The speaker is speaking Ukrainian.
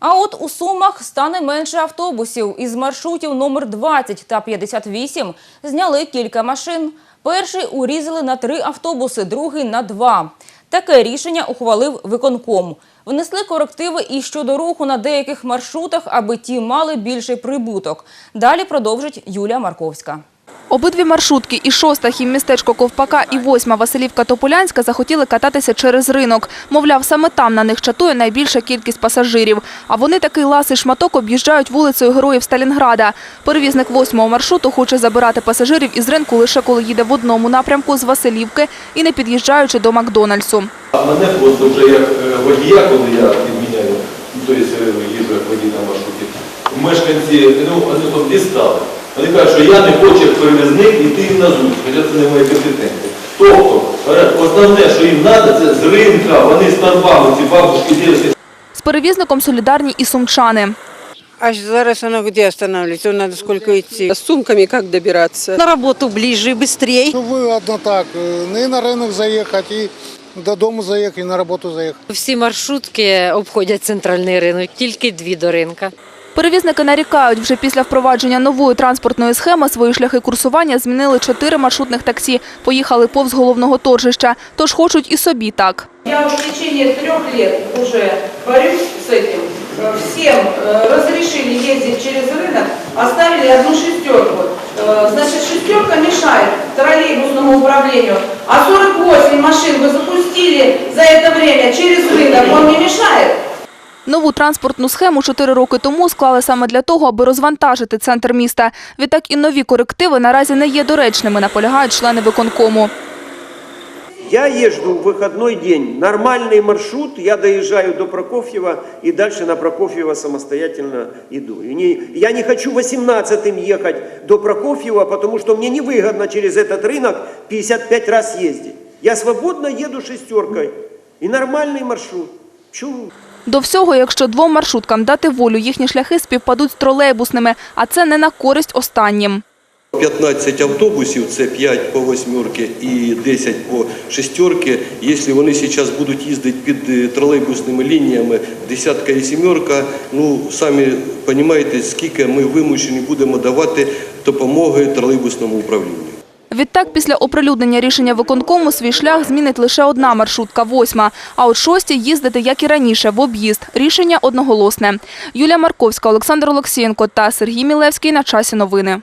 А от у Сумах стане менше автобусів. Із маршрутів номер 20 та 58 зняли кілька машин. Перший урізали на три автобуси, другий на два. Таке рішення ухвалив виконком. Внесли корективи і щодо руху на деяких маршрутах, аби ті мали більший прибуток. Далі продовжить Юлія Марковська. Обидві маршрутки і шоста хіммістечко Ковпака і восьма Василівка Тополянська захотіли кататися через ринок. Мовляв, саме там на них чатує найбільша кількість пасажирів. А вони такий ласий шматок об'їжджають вулицею Героїв Сталінграда. Перевізник восьмого маршруту хоче забирати пасажирів із ринку лише коли їде в одному напрямку з Василівки і не під'їжджаючи до Макдональдсу. Мене просто вже як е, водія, коли я підміняю, ну, тобто їжджу як водій на маршруті, мешканці ну, дістали. Вони кажуть, що я не хочу як перевізник йти їм на зустріч, хоча це не моє компетенція. Тобто, основне, що їм треба, це з ринка, вони з торбами, ці бабушки, дівчатки, З перевізником солідарні і сумчани. А зараз оно где останавливается? Надо сколько идти? С сумками как добираться? На работу ближе, быстрее. Ну, вигодно так. е, І на ринок заїхати, і додому заїхати, і на роботу заїхати. Всі маршрутки обходять центральний ринок, тільки дві до ринка. Перевізники нарікають, вже після впровадження нової транспортної схеми свої шляхи курсування змінили чотири маршрутних таксі. Поїхали повз головного торжища, тож хочуть і собі так. Я в течение трех лет уже борюсь с этим. Э, Всем э, разрешили ездить через рынок, оставили одну шестерку. Э, Значит, шестерка мешает троллейбусному управлению, а 48 машин вы запустили за это время через рынок, он не мешает? Нову транспортну схему чотири роки тому склали саме для того, аби розвантажити центр міста. Відтак і нові корективи наразі не є доречними, наполягають члени виконкому. Я езжу в выходной день, нормальный маршрут, я доезжаю до Прокофьева и дальше на Прокофьева самостоятельно иду. И не- я не хочу 18-м ехать до Прокофьева, потому что мне невыгодно через этот рынок 55 раз ездить. Я свободно еду шестеркой и нормальный маршрут. Чего? До всього, якщо двом маршруткам дати волю, їхні шляхи співпадуть з тролейбусними, а це не на користь останнім. 15 автобусів, це 5 по восьмерки і 10 по шестерки. Якщо вони зараз будуть їздити під е, тролейбусними лініями десятка і сімерка, ну самі розумієте, скільки ми вимушені будемо давати допомоги тролейбусному управлінню. Відтак, після оприлюднення рішення виконкому свій шлях змінить лише одна маршрутка – восьма. А от шості їздити, як і раніше, в об'їзд. Рішення одноголосне. Юлія Марковська, Олександр Олексієнко та Сергій Мілевський на часі новини.